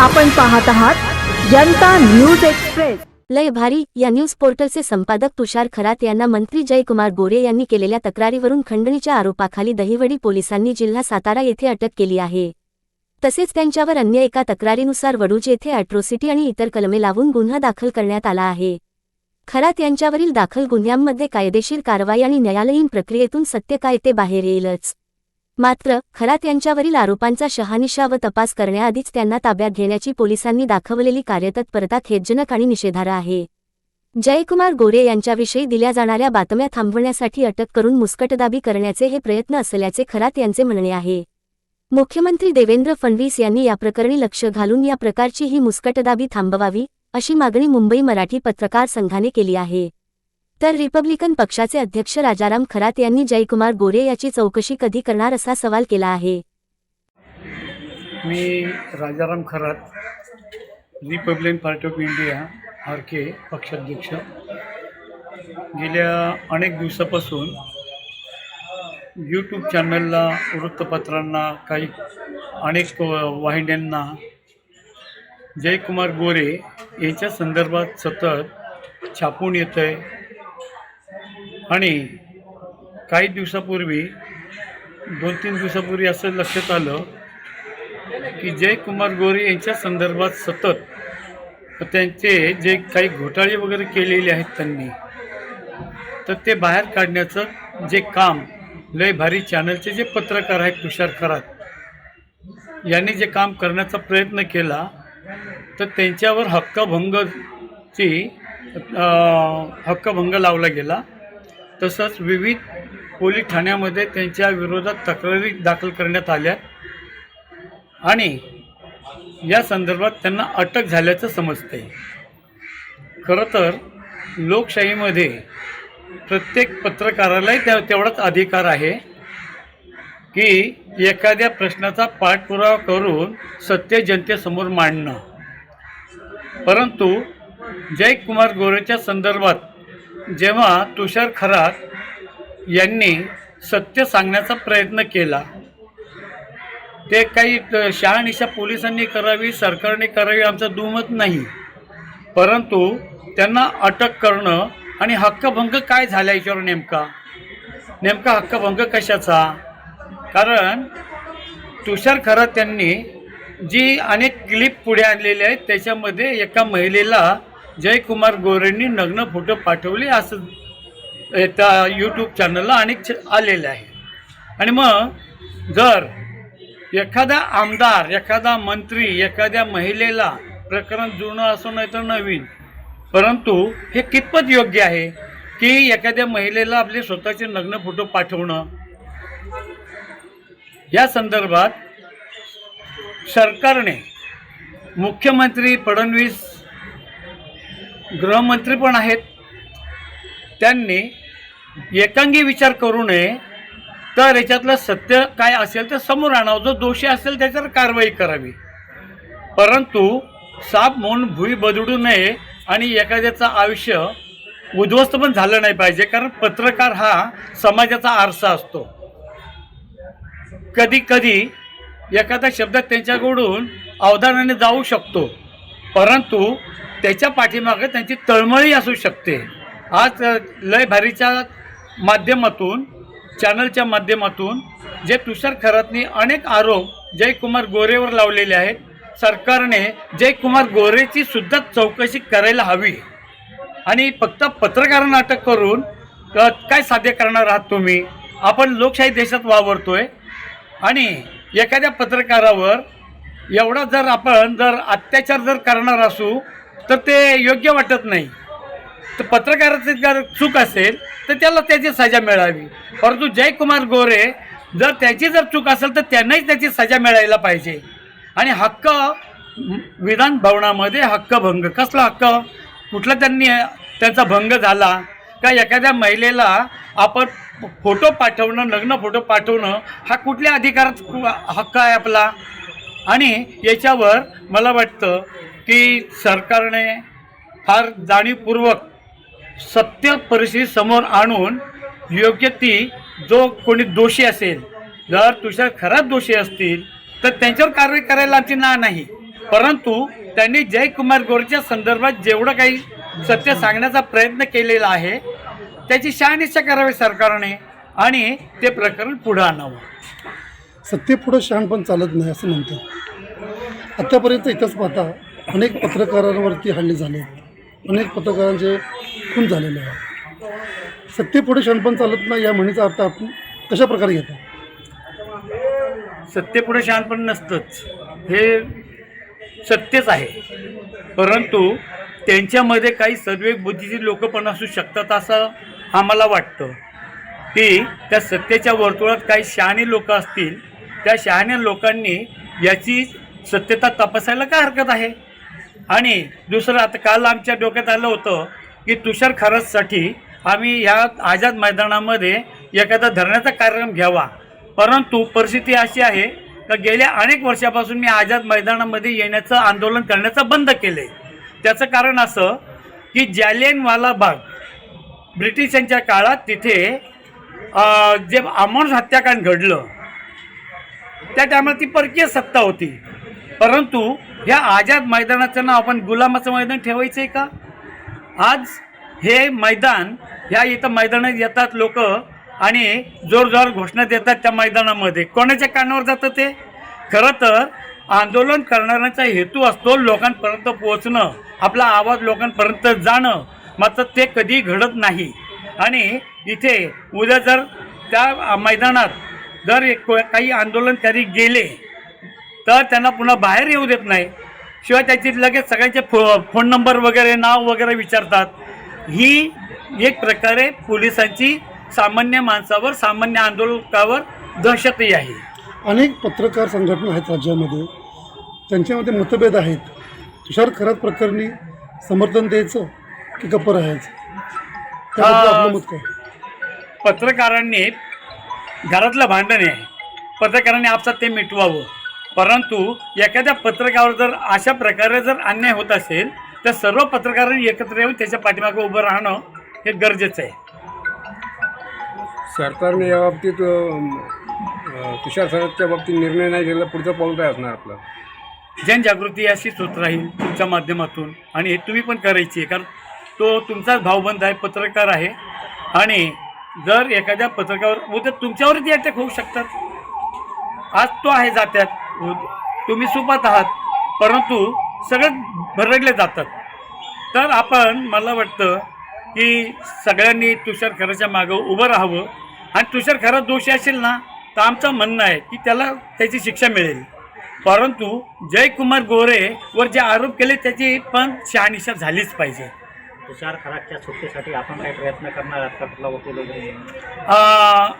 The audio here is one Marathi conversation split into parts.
आपण पाहत आहात जनता न्यूज एक्सप्रेस. लय भारी या न्यूज पोर्टलचे संपादक तुषार खरात यांना मंत्री जयकुमार गोरे यांनी केलेल्या तक्रारीवरून खंडणीच्या आरोपाखाली दहिवडी पोलिसांनी जिल्हा सातारा येथे अटक केली आहे. तसेच त्यांच्यावर अन्य एका तक्रारीनुसार वडूज येथे अॅट्रोसिटी आणि इतर कलमे लावून गुन्हा दाखल करण्यात आला आहे. खरात यांच्यावरील दाखल गुन्ह्यांमध्ये कायदेशीर कारवाई आणि न्यायालयीन प्रक्रियेतून सत्य काय ते बाहेर येईलच. मात्र खरात यांच्यावरील आरोपांचा शहानिशा व तपास करण्याआधीच त्यांना ताब्यात घेण्याची पोलिसांनी दाखवलेली कार्यतत्परता खेदजनक आणि निषेधार्ह आहे. जयकुमार गोरे यांच्याविषयी दिल्या जाणाऱ्या बातम्या थांबवण्यासाठी अटक करून मुस्कटदाबी करण्याचे हे प्रयत्न असल्याचे खरात यांचे म्हणणे आहे. मुख्यमंत्री देवेंद्र फडणवीस यांनी याप्रकरणी लक्ष घालून या प्रकारची ही मुस्कटदाबी थांबवावी अशी मागणी मुंबई मराठी पत्रकार संघाने केली आहे. तर रिपब्लिकन पक्षाचे अध्यक्ष राजाराम खरात यांनी जयकुमार गोरे याची चौकशी कधी करणार असा सवाल केला आहे. मी Rajaram Kharat Republican party of India R K पक्षाध्यक्ष. गेल्या अनेक दिवसापासून यूट्यूब चॅनलला वृत्तपत्रांना काही अनेक वाहिन्यांना जयकुमार गोरे यांच्या संदर्भात सतत छापून येतं आहे आणि काही दिवसापूर्वी दोन तीन दिवसापूर्वी असं लक्षात आलं की जयकुमार गोरे यांच्या संदर्भात सतत त्यांचे जे काही घोटाळे वगैरे केलेले आहेत त्यांनी तर ते बाहेर काढण्याचं जे काम लय भारी चॅनलचे जे पत्रकार आहेत तुषार खरात यांनी जे काम करण्याचा प्रयत्न केला तर त्यांच्यावर हक्कभंगची हक्कभंग लावला गेला. तसंच विविध पोलीस ठाण्यामध्ये त्यांच्या विरोधात तक्रारी दाखल करण्यात आल्या. आणि या संदर्भात त्यांना अटक झाल्याचं समजते खरं तर लोकशाहीमध्ये प्रत्येक पत्रकारालाही त्या तेवढाच अधिकार आहे की एखाद्या प्रश्नाचा पाठपुरावा करून सत्य जनतेसमोर मांडणं. परंतु जयकुमार गोरेच्या संदर्भात जेव्हा तुषार खरात यांनी सत्य सांगण्याचा प्रयत्न केला ते काही शहानिशा पोलिसांनी करावी सरकारने करावी आमचं दुमत नाही. परंतु त्यांना अटक करणं आणि हक्कभंग काय झाला याच्यावर नेमका? नेमका हक्कभंग कशाचा? कारण तुषार खरात त्यांनी जी अनेक क्लिप पुढे आणलेले आहेत त्याच्यामध्ये एका महिलेला जयकुमार गोरेंनी नग्न फोटो पाठवले असं त्या यूट्यूब चॅनलला अनेक आलेले आलेलं आहे. आणि मग जर एखादा आमदार एखादा मंत्री एखाद्या महिलेला प्रकरण जुनं असो नाही तर नवीन परंतु हे कितपत योग्य आहे की एखाद्या महिलेला आपले स्वतःचे नग्न फोटो पाठवणं? या संदर्भात सरकारने मुख्यमंत्री फडणवीस गृहमंत्री पण आहेत. त्यांनी एकांगी विचार करू नये तर याच्यातलं सत्य काय असेल तर समोर आणावं. जो दोषी असेल त्याच्यावर कारवाई करावी. परंतु साप म्हणून भुई बदडू नये आणि एखाद्याचं आयुष्य उद्ध्वस्त पण झालं नाही पाहिजे कारण पत्रकार हा समाजाचा आरसा असतो. कधी कधी एखादा शब्द त्यांच्याकडून अवधानाने जाऊ शकतो. परंतु त्याच्या पाठीमागे त्यांची तळमळी असू शकते. आज लय भारीच्या माध्यमातून चॅनलच्या माध्यमातून जे तुषार खरातनी अनेक आरोप जयकुमार गोरेवर लावलेले आहेत सरकारने जयकुमार गोरेची सुद्धा चौकशी करायला हवी. आणि फक्त पत्रकारांना अटक करून काय साध्य करणार आहात तुम्ही? आपण लोकशाही देशात वावरतोय आणि एखाद्या पत्रकारावर एवढा जर आपण जर अत्याचार जर करणार असू तर ते योग्य वाटत नाही. तर पत्रकाराची जर चूक असेल तर त्याला त्याची सजा मिळावी. परंतु जयकुमार गोरे जर त्याची जर चूक असेल तर त्यांनाही त्याची सजा मिळायला पाहिजे. आणि हक्क विधान भवनामध्ये हक्कभंग कसला हक्क? कुठला त्यांनी त्यांचा भंग झाला? का एखाद्या महिलेला आपण फोटो पाठवणं नग्न फोटो पाठवणं हा कुठल्या अधिकारात हक्क आहे आपला? आणि याच्यावर मला वाटतं की सरकारने फार जाणीवपूर्वक सत्य परिस्थिती समोर आणून योग्य ती जो कोणी दोषी असेल जर तुषार खराब दोषी असतील तर त्यांच्यावर कारवाई करायला आमची ना नाही. परंतु त्यांनी जयकुमार गोरेच्या संदर्भात जेवढं काही सत्य सांगण्याचा प्रयत्न केलेला आहे त्याची शहानिशा करावी सरकारने आणि ते प्रकरण पुढं आणावं. सत्तेपुढं शहाणपण चालत नाही असं म्हणतात आत्तापर्यंत इथंच पाहता अनेक पत्रकारांवरती हल्ले झाले अनेक पत्रकारांचे खून झालेले आहे सत्तेपुढे शहाणपण चालत नाही या म्हणीचा अर्थ आपण कशा प्रकारे घेतो? सत्तेपुढे शहाणपण नसतंच. हे सत्यच आहे. परंतु त्यांच्यामध्ये काही सद्वेग बुद्धीची लोक पण असू शकतात असं आम्हाला वाटतं. की त्या सत्तेच्या वर्तुळात काही शहाणी लोक असतील त्या शहाण्या लोकांनी याची सत्यता तपासायला काय हरकत आहे? आणि दुसरं आता काल आमच्या डोक्यात आलं होतं की तुषार खरचसाठी आम्ही ह्या आझाद मैदानामध्ये एखादा धरण्याचा कार्यक्रम घ्यावा. परंतु परिस्थिती अशी आहे का गेल्या अनेक वर्षापासून मी आझाद मैदानामध्ये येण्याचं आंदोलन करण्याचं बंद केले त्याचं कारण असं की जालियनवाला बाग ब्रिटिशांच्या काळात तिथे जे अमोल हत्याकांड घडलं त्या टायमाला ती परकीय सत्ता होती. परंतु ह्या आझाद मैदानाचं नाव आपण गुलामाचं मैदान ठेवायचं आहे का? आज हे मैदान ह्या इथं मैदानात येतात लोक आणि जोरजोर घोषणा देतात त्या मैदानामध्ये. कोणाच्या कानावर जातं ते? खरं तर आंदोलन करणाऱ्यांचा हेतू असतो लोकांपर्यंत पोहोचणं. आपला आवाज लोकांपर्यंत जाणं. मात्र ते कधी घडत नाही. आणि इथे उद्या जर त्या मैदानात जर एक काही आंदोलनकारी गेले तर त्यांना पुन्हा बाहेर येऊ देत नाही. शिवाय त्याची लगेच सगळ्यांचे फो फोन नंबर वगैरे नाव वगैरे विचारतात. ही एक प्रकारे पोलिसांची सामान्य माणसावर सामान्य आंदोलकावर दहशतही आहे. अनेक पत्रकार संघटना आहेत राज्यामध्ये. त्यांच्यामध्ये मतभेद आहेत. तुषार खरात प्रकरणी समर्थन द्यायचं की गप्प राहायचं? पत्रकारांनी घरातलं भांडण आहे. पत्रकारांनी आपसात ते मिटवावं. परंतु एखाद्या पत्रकारावर जर अशा प्रकारे जर अन्याय होत असेल तर सर्व पत्रकारांनी एकत्र येऊन त्याच्या पाठीमागे उभं राहणं हे गरजेचं आहे. सरकारने या बाबतीत तुषार सराफच्या बाबतीत निर्णय नाही घेतला पुढचं पाऊल काय असणार आपलं? जनजागृती अशीच होत राहील तुमच्या माध्यमातून आणि हे तुम्ही पण करायची आहे कारण तो तुमचाच भाऊबंद आहे पत्रकार आहे. आणि जर एखाद्या पत्रकावर उद्या तुमच्यावरती अटॅक होऊ शकतात. आज तो आहे जात्यात. तुम्ही सुपात आहात. परंतु सगळं भरडले जातात. तर आपण मला वाटतं की सगळ्यांनी तुषार खराच्या मागं उभं राहावं. आणि तुषार खरा दोषी असेल ना तर आमचं म्हणणं आहे की त्याला त्याची शिक्षा मिळेल. परंतु जयकुमार गोरेवर जे आरोप केले त्याची पण शहानिशा झालीच पाहिजे. तुषार खराबच्या सुट्टीसाठी आपण काही प्रयत्न करणार आहात का? कुठला वकील वगैरे?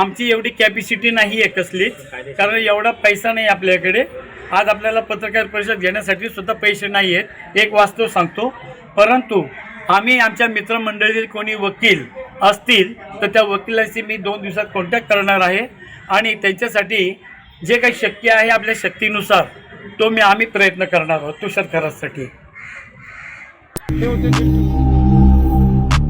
आमची एवढी कॅपॅसिटी नाही आहे कसलीच कारण एवढा पैसा नाही आपल्याकडे. आज आपल्याला पत्रकार परिषद घेण्यासाठी सुद्धा पैसे नाही आहेत. एक वास्तव सांगतो. परंतु आम्ही आमच्या मित्रमंडळीतील कोणी वकील असतील तर त्या वकिलांशी मी दोन दिवसात कॉन्टॅक्ट करणार आहे. आणि त्यांच्यासाठी जे काही शक्य आहे आपल्या शक्तीनुसार तो मी आम्ही प्रयत्न करणार आहोत तुषार खरासाठी